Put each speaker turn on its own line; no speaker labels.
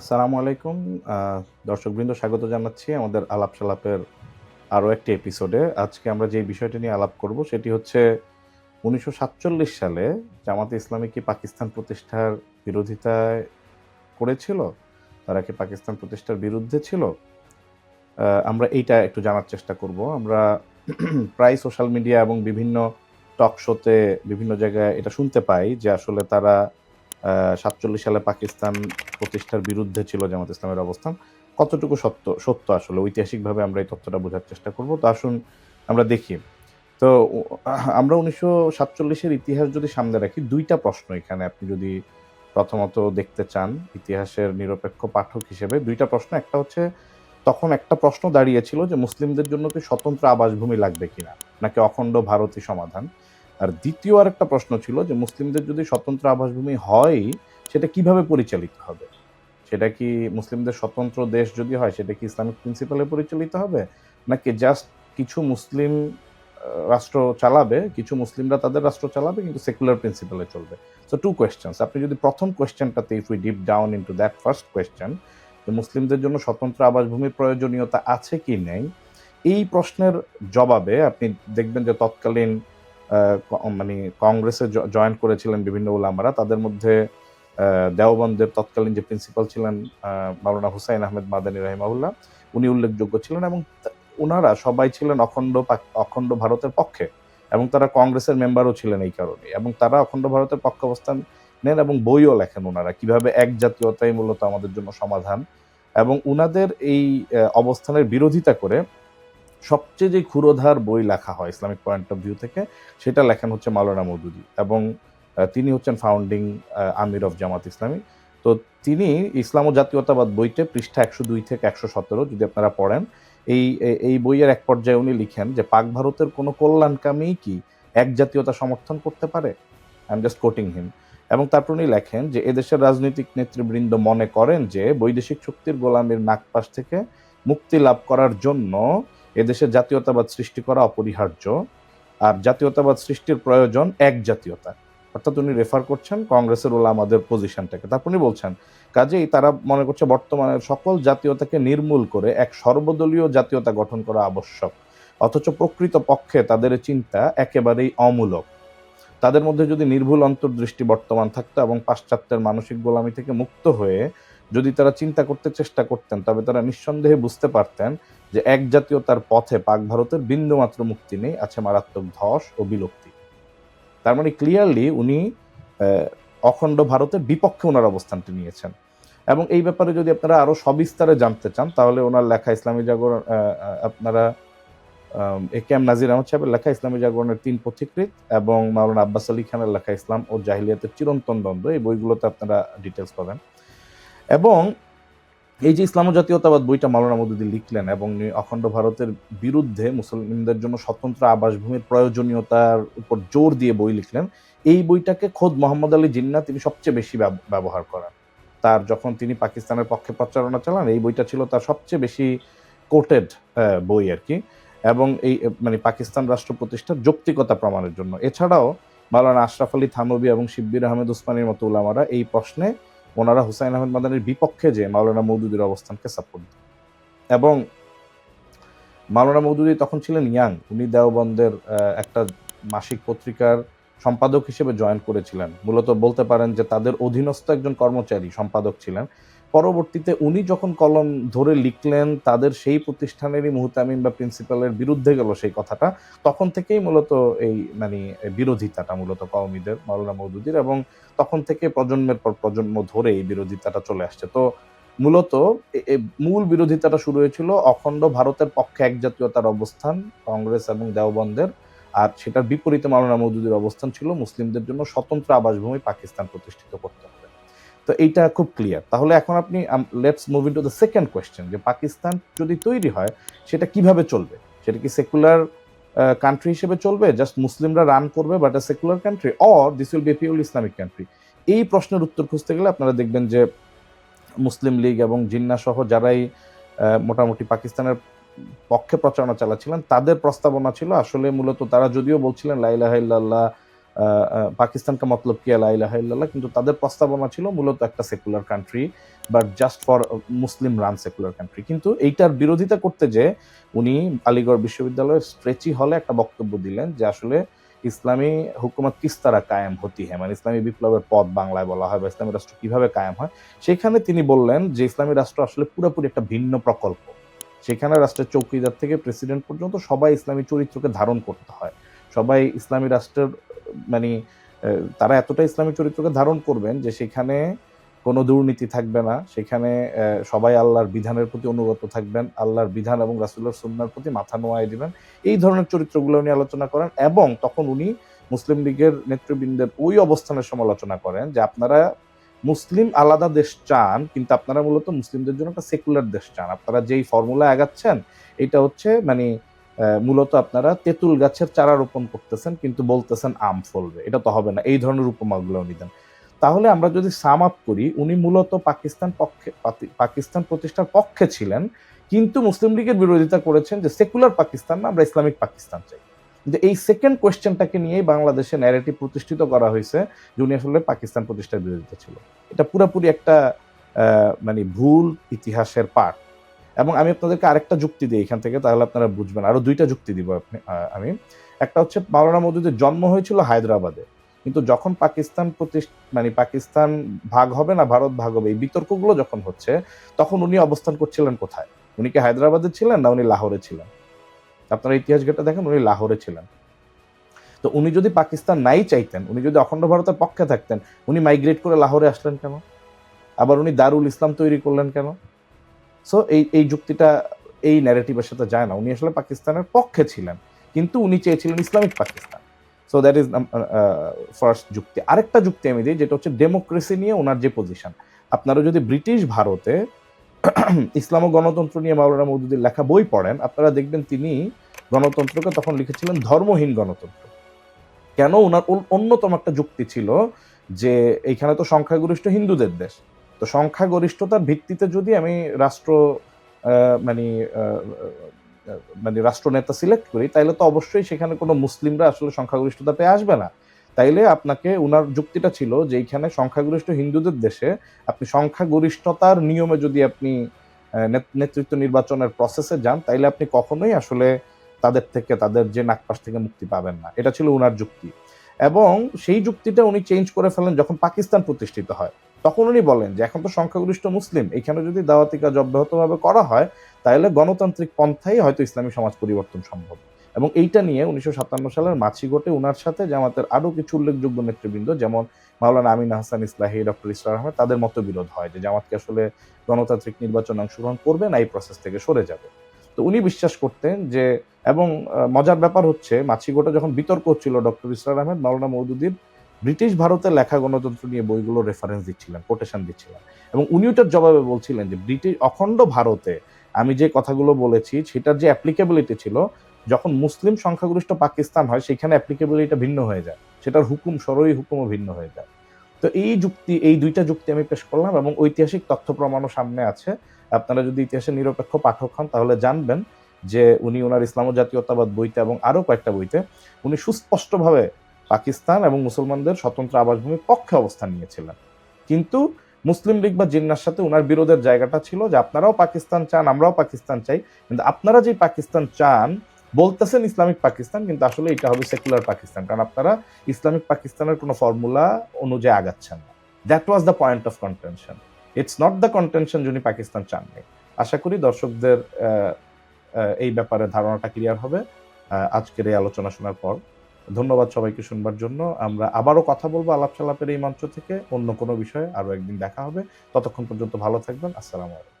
আসসালামু আলাইকুম। দর্শকবৃন্দ, স্বাগত জানাচ্ছি আমাদের আলাপ সালাপের আরও একটি এপিসোডে আজকে আমরা যে বিষয়টি নিয়ে আলাপ করব, সেটি হচ্ছে উনিশশো সাতচল্লিশ সালে জামাতে ইসলামী কি পাকিস্তান প্রতিষ্ঠার বিরোধিতায় করেছিল? তারা কি পাকিস্তান প্রতিষ্ঠার বিরুদ্ধে ছিল? আমরা এইটা একটু জানার চেষ্টা করব। আমরা প্রায় সোশ্যাল মিডিয়া এবং বিভিন্ন টক শোতে বিভিন্ন জায়গায় এটা শুনতে পাই যে আসলে তারা সাতচল্লিশ সালে পাকিস্তান প্রতিষ্ঠার বিরুদ্ধে ছিল জামাত ইসলামের অবস্থান। কতটুকু সত্য সত্য আসলে? ঐতিহাসিকভাবে আমরা এই তথ্যটা বোঝার চেষ্টা করব। তো আসুন আমরা দেখি। তো, আমরা উনিশশো সাতচল্লিশের ইতিহাস যদি সামনে রাখি, দুইটা প্রশ্ন এখানে আপনি যদি প্রথমত দেখতে চান ইতিহাসের নিরপেক্ষ পাঠক হিসেবে, দুইটা প্রশ্ন। একটা হচ্ছে, তখন একটা প্রশ্ন দাঁড়িয়েছিল যে, মুসলিমদের জন্য কি স্বতন্ত্র আবাসভূমি লাগবে কিনা? নাকি অখণ্ড ভারতই সমাধান? আর দ্বিতীয় আর একটা প্রশ্ন ছিল যে মুসলিমদের যদি স্বতন্ত্র আবাসভূমি হয়, সেটা কীভাবে পরিচালিত হবে? সেটা কি মুসলিমদের স্বতন্ত্র দেশ যদি হয়, সেটা কি ইসলামিক প্রিন্সিপালে পরিচালিত হবে? নাকি জাস্ট কিছু মুসলিম রাষ্ট্র চালাবে, কিছু মুসলিমরা তাদের রাষ্ট্র চালাবে, কিন্তু সেকুলার প্রিন্সিপালে চলবে? সো টু কোয়েশ্চেন্স আপনি যদি প্রথম কোয়েশ্চেনটাতে if we deep down into that first question যে মুসলিমদের জন্য স্বতন্ত্র আবাসভূমির প্রয়োজনীয়তা আছে কি নেই, এই প্রশ্নের জবাবে আপনি দেখবেন যে তৎকালীন মানে কংগ্রেসে জয়েন করেছিলেন বিভিন্ন ওলামারা তাদের মধ্যে দেওবন্দের তৎকালীন যে প্রিন্সিপাল ছিলেন মাওলানা হুসাইন আহমেদ মাদানী রাহিমাহুল্লাহ, উনি উল্লেখযোগ্য ছিলেন এবং ওনারা সবাই ছিলেন অখণ্ড অখণ্ড ভারতের পক্ষে এবং তারা কংগ্রেসের মেম্বারও ছিলেন এই কারণে এবং তারা অখণ্ড ভারতের পক্ষে অবস্থান নেন এবং বইও লেখেন ওনারা কীভাবে এক জাতীয়তাই মূলত আমাদের জন্য সমাধান এবং উনাদের এই অবস্থানের বিরোধিতা করে সবচেয়ে যে ক্ষুরোধার বই লেখা হয় ইসলামিক পয়েন্ট অফ ভিউ থেকে, সেটা লেখেন হচ্ছে মাওলানা মৌদুদি এবং তিনি হচ্ছেন founding Aamir of Jamaat Islami. তো তিনি ইসলাম ও জাতীয়তাবাদ বইতে পৃষ্ঠা একশো দুই থেকে একশো সতেরো যদি আপনারা পড়েন, এই এই বইয়ের এক পর্যায়ে উনি লিখেন যে, পাক ভারতের কোনো কল্যাণকামী কি এক জাতীয়তা সমর্থন করতে পারে? I am just quoting him এবং তারপর উনি লেখেন যে, এদেশের রাজনৈতিক নেতৃবৃন্দ মনে করেন যে, বৈদেশিক শক্তির গোলামের নাকপাশ থেকে মুক্তি লাভ করার জন্য এদেশে জাতীয়তাবাদ সৃষ্টি করা অপরিহার্য। আর জাতীয়তাবাদ সৃষ্টির প্রয়োজন এক জাতীয়তা। অর্থাৎ উনি রেফার করছেন কংগ্রেসের ওলামাদের পজিশনটাকে তারপর উনি বলছেন, কাজেই তারা মনে করছে বর্তমানের সকল জাতীয়তাকে নির্মূল করে এক সর্বদলীয় জাতীয়তা গঠন করা আবশ্যক। অথচ প্রকৃত পক্ষে তাদের চিন্তা একেবারেই অমূলক। তাদের মধ্যে যদি নির্ভুল অন্তর্দৃষ্টি বর্তমান থাকতো এবং পাশ্চাত্যের মানসিক গোলামি থেকে মুক্ত হয়ে যদি তারা চিন্তা করতে চেষ্টা করতেন, তবে তারা নিঃসন্দেহে বুঝতে পারতেন যে এক জাতীয়তার পথে পাক ভারতের বিন্দুমাত্র মুক্তি নেই, আছে মারাত্মক ধস ও বিলুপ্তি। তার মানে ক্লিয়ারলি উনি অখণ্ড ভারতের বিপক্ষে ওনার অবস্থানটি নিয়েছেন। এবং এই ব্যাপারে যদি আপনারা আরও সবিস্তারে জানতে চান, তাহলে ওনার লেখা ইসলামী জাগরণ আপনারা এ কে এম নাজির আহমদ সাহেবের লেখা ইসলামী জাগরণের তিন পথিকৃত এবং মাওলানা আব্বাস আলী খানের লেখা ইসলাম ও জাহিলিয়াতের চিরন্তন দ্বন্দ্ব, এই বইগুলোতে আপনারা ডিটেলস পাবেন। এবং এই যে ইসলাম জাতীয়তাবাদ বইটা মাওলানা মদুদি লিখলেন এবং অখণ্ড ভারতের বিরুদ্ধে মুসলিমদের জন্য স্বতন্ত্র আবাসভূমির প্রয়োজনীয়তার উপর জোর দিয়ে বই লিখলেন, এই বইটাকে খোদ মোহাম্মদ আলী জিন্না তিনি সবচেয়ে বেশি ব্যবহার করেন। তার যখন তিনি পাকিস্তানের পক্ষে প্রচারণা চালান, এই বইটা ছিল তার সবচেয়ে বেশি কোটেড বই আর কি। এবং এই মানে পাকিস্তান রাষ্ট্র প্রতিষ্ঠার যৌক্তিকতা প্রমাণের জন্য। এছাড়াও মাওলানা আশরাফ আলী থানবী এবং শিব্বির আহমেদ উসমানীর মতো উলামারা এই প্রশ্নে ওনারা হুসাইন আহমেদ মাদানির বিপক্ষে যে মাওলানা মৌদুদির অবস্থানকে সাপোর্ট এবং মাওলানা মৌদুদি তখন ছিলেন ইয়াং উনি দেওবন্দের একটা মাসিক পত্রিকার সম্পাদক হিসেবে জয়েন করেছিলেন। মূলত বলতে পারেন যে তাদের অধীনস্থ একজন কর্মচারী সম্পাদক ছিলেন। পরবর্তীতে উনি যখন কলম ধরে লিখলেন, তাদের সেই প্রতিষ্ঠানেরই মুহতামিম বা প্রিন্সিপালের বিরুদ্ধে গেল সেই কথাটা, তখন থেকেই মূলত এই মানে বিরোধিতাটা, মূলত কওমিদের, মাওলানা মৌদুদির এবং তখন থেকে প্রজন্মের পর প্রজন্ম ধরে এই বিরোধিতাটা চলে আসছে। তো মূলত মূল বিরোধিতাটা শুরু হয়েছিল অখণ্ড ভারতের পক্ষে একজাতীয়তার অবস্থান, কংগ্রেস এবং দেওবন্দের, আর সেটার বিপরীতে মাওলানা মৌদুদির অবস্থান ছিল, মুসলিমদের জন্য স্বতন্ত্র আবাসভূমি পাকিস্তান প্রতিষ্ঠিত করতে হবে। তো এইটা খুব ক্লিয়ার তাহলে এখন আপনি let's move into the second question যে পাকিস্তান যদি তৈরি হয়, সেটা কীভাবে চলবে? সেটা কি সেকুলার কান্ট্রি হিসেবে চলবে? জাস্ট মুসলিমরা রান করবে but a secular country or this will be pure Islamic country এই প্রশ্নের উত্তর খুঁজতে গেলে আপনারা দেখবেন যে মুসলিম লীগ এবং জিন্না সহ যারাই মোটামুটি পাকিস্তানের পক্ষে প্রচারণা চালাচ্ছিলেন, তাদের প্রস্তাবনা ছিল আসলে মূলত তারা যদিও বলছিলেন লাইলাহ পাকিস্তান কা মতলব কি আলা ইলাহা ইল্লাল্লাহ, কিন্তু তাদের প্রস্তাবনা ছিল মূলত একটা secular country but just for Muslim run secular country কিন্তু এইটার বিরোধিতা করতে যে উনি আলিগড় বিশ্ববিদ্যালয়ের স্ট্রেচি হলে একটা বক্তব্য দিলেন যে আসলে ইসলামী হুকুমত কিস তারা কায়েম হতি হ্যাঁ? মানে ইসলামী বিপ্লবের পথ বাংলায় বলা হয় বা ইসলামী রাষ্ট্র কীভাবে কায়েম হয়? সেখানে তিনি বললেন যে ইসলামী রাষ্ট্র আসলে পুরোপুরি একটা ভিন্ন প্রকল্প। সেখানে রাষ্ট্রের চৌকিদার থেকে প্রেসিডেন্ট পর্যন্ত সবাই ইসলামী চরিত্রকে ধারণ করতে হয়। সবাই ইসলামী রাষ্ট্রের মানে তারা এতটা ইসলামী চরিত্রকে ধারণ করবেন যে সেখানে কোনো দুর্নীতি থাকবে না, সেখানে সবাই আল্লাহর বিধানের প্রতি অনুগত থাকবেন, আল্লাহর বিধান এবং রাসুল্লাহর সুন্নার প্রতি মাথা নোয়াই দিবেন। এই ধরনের চরিত্রগুলো উনি আলোচনা করেন এবং তখন উনি মুসলিম লীগের নেতৃবৃন্দের ওই অবস্থানের সমালোচনা করেন যে আপনারা মুসলিম আলাদা দেশ চান, কিন্তু আপনারা মূলত মুসলিমদের জন্য একটা সেকুলার দেশ চান। আপনারা যেই ফর্মুলা আগাচ্ছেন, এটা হচ্ছে মানে মূলত আপনারা তেঁতুল গাছের চারা রোপণ করতেছেন, কিন্তু বলতেছেন আম ফলবে। এটা তো হবে না, এই ধরনের উপমাগুলো উনি দেন তাহলে আমরা যদি সাম আপ করি, উনি মূলত পাকিস্তান পক্ষে পাকিস্তান প্রতিষ্ঠার পক্ষে ছিলেন, কিন্তু মুসলিম লীগের বিরোধিতা করেছেন যে সেকুলার পাকিস্তান না, আমরা ইসলামিক পাকিস্তান চাই। কিন্তু এই সেকেন্ড কোয়েশ্চেনটাকে নিয়েই বাংলাদেশে ন্যারেটিভ প্রতিষ্ঠিত করা হয়েছে যে উনি আসলে পাকিস্তান প্রতিষ্ঠার বিরোধিতা ছিল। এটা পুরোপুরি একটা মানে ভুল ইতিহাসের পাঠ। এবং আমি আপনাদেরকে আরেকটা যুক্তি দিই এখান থেকে, তাহলে আপনারা বুঝবেন। আরও দুইটা যুক্তি দিব আপনি আমি। একটা হচ্ছে মাওলানা মৌদুদের জন্ম হয়েছিল হায়দ্রাবাদে, কিন্তু যখন পাকিস্তান প্রতিষ্ঠা মানে পাকিস্তান ভাগ হবে না, ভারত ভাগ হবে, এই বিতর্কগুলো যখন হচ্ছে, তখন উনি অবস্থান করছিলেন কোথায়? উনি কি হায়দ্রাবাদে ছিলেন না উনি লাহোরে ছিলেন? আপনারা ইতিহাস ঘেটে দেখেন, উনি লাহোরে ছিলেন। তো উনি যদি পাকিস্তান নাই চাইতেন, উনি যদি অখণ্ড ভারতের পক্ষে থাকতেন, উনি মাইগ্রেট করে লাহোরে আসলেন কেন? আবার উনি দারুল ইসলাম তৈরি করলেন কেন? সো এই এই যুক্তিটা, এই ন্যারেটিভের সাথে যায় না। উনি আসলে পাকিস্তানের পক্ষে ছিলেন, কিন্তু উনি চেয়েছিলেন Islamic Pakistan. So that is first যুক্তি। আরেকটা যুক্তি আমি দিই, যেটা হচ্ছে ডেমোক্রেসি নিয়ে ওনার যে পজিশন আপনারা যদি ব্রিটিশ ভারতে ইসলাম ও গণতন্ত্র নিয়ে মাওলানা মৌদুদির লেখা বই পড়েন, আপনারা দেখবেন তিনি গণতন্ত্রকে তখন লিখেছিলেন ধর্মহীন গণতন্ত্র। কেন? ওনার অন্যতম একটা যুক্তি ছিল যে, এইখানে তো সংখ্যাগরিষ্ঠ হিন্দুদের দেশ। তো সংখ্যাগরিষ্ঠতার ভিত্তিতে যদি আমি রাষ্ট্র মানে মানে রাষ্ট্রনেতা সিলেক্ট করি, তাইলে তো অবশ্যই সেখানে কোনো মুসলিমরা আসলে সংখ্যাগরিষ্ঠতা পেয়ে আসবে না। তাইলে আপনাকে ওনার যুক্তিটা ছিল যে এইখানে সংখ্যাগরিষ্ঠ হিন্দুদের দেশে আপনি সংখ্যাগরিষ্ঠতার নিয়মে যদি আপনি নেত- নেতৃত্ব নির্বাচনের প্রসেসে যান, তাইলে আপনি কখনোই আসলে তাদের থেকে, তাদের যে নাকপাশ থেকে মুক্তি পাবেন না। এটা ছিল ওনার যুক্তি। এবং সেই যুক্তিটা উনি চেঞ্জ করে ফেলেন যখন পাকিস্তান প্রতিষ্ঠিত হয়। তখন উনি বলেন যে, এখন তো সংখ্যাগরিষ্ঠ মুসলিম। এখানে যদি দাওয়াতি কাজ অব্যাহতভাবে করা হয় তাহলে গণতান্ত্রিক পন্থাই হয়তো ইসলামী সমাজ পরিবর্তন সম্ভব। এবং এইটা নিয়ে উনিশশো সাতান্ন সালের মাছিগোটে উনার সাথে জামাতের আরও কিছু উল্লেখযোগ্য নেতৃবৃন্দ, যেমন মাওলানা আমিন হাসান ইসলাহি ডক্টর ইসলাম আহমেদ, তাদের মতো বিরোধ হয় যে, জামাতকে আসলে গণতান্ত্রিক নির্বাচনে অংশগ্রহণ করবে না, এই প্রসেস থেকে সরে যাবে। তো উনি বিশ্বাস করতেন যে, এবং মজার ব্যাপার হচ্ছে মাছিগোটে যখন বিতর্ক হচ্ছিল ডক্টর ইসলাম আহমেদ, মাওলানা মৌদুদির ব্রিটিশ ভারতের লেখা গণতন্ত্র নিয়ে বইগুলো রেফারেন্স দিচ্ছিলেন কোটেশন দিচ্ছিলেন। এবং উনি ওটার জবাবে বলছিলেন যে, ব্রিটিশ অখণ্ড ভারতে আমি যে কথাগুলো বলেছি, সেটার যে অ্যাপ্লিকেবিলিটি ছিল, যখন মুসলিম সংখ্যাগরিষ্ঠ পাকিস্তান হয়, সেখানে অ্যাপ্লিকেবিলিটি ভিন্ন হয়ে যায়। সেটার হুকুম, সরই হুকুমও ভিন্ন হয়ে যায়। তো এই যুক্তি, এই দুইটা যুক্তি আমি পেশ করলাম এবং ঐতিহাসিক তথ্য প্রমাণও সামনে আছে। আপনারা যদি ইতিহাসের নিরপেক্ষ পাঠক হন, তাহলে জানবেন যে উনি ওনার ইসলাম জাতীয়তাবাদ বইতে এবং আরও কয়েকটা বইতে, উনি সুস্পষ্টভাবে পাকিস্তান এবং মুসলমানদের স্বতন্ত্র আবাসভূমির পক্ষে অবস্থান নিয়েছিলেন। কিন্তু মুসলিম লীগ বা জিন্নার সাথে ওনার বিরোধের জায়গাটা ছিল যে আপনারাও পাকিস্তান চান, আমরাও পাকিস্তান চাই, কিন্তু আপনারা যে পাকিস্তান চান, বলতেছেন ইসলামিক পাকিস্তান, কিন্তু আসলে এটা হবে সেকুলার পাকিস্তান, কারণ আপনারা ইসলামিক পাকিস্তানের কোনো ফর্মুলা অনুযায়ী আগাচ্ছেন না। That was the point of contention it's not the contention যিনি পাকিস্তান চান চাননি। আশা করি দর্শকদের এই ব্যাপারে ধারণাটা ক্লিয়ার হবে। আজকের এই আলোচনা শোনার পর ধন্যবাদ সবাইকে শুনবার জন্য। আমরা আবারও কথা বলব আলাপ সালাপের এই মঞ্চ থেকে। অন্য কোনো বিষয়ে আরও একদিন দেখা হবে। ততক্ষণ পর্যন্ত ভালো থাকবেন। আসসালামু আলাইকুম।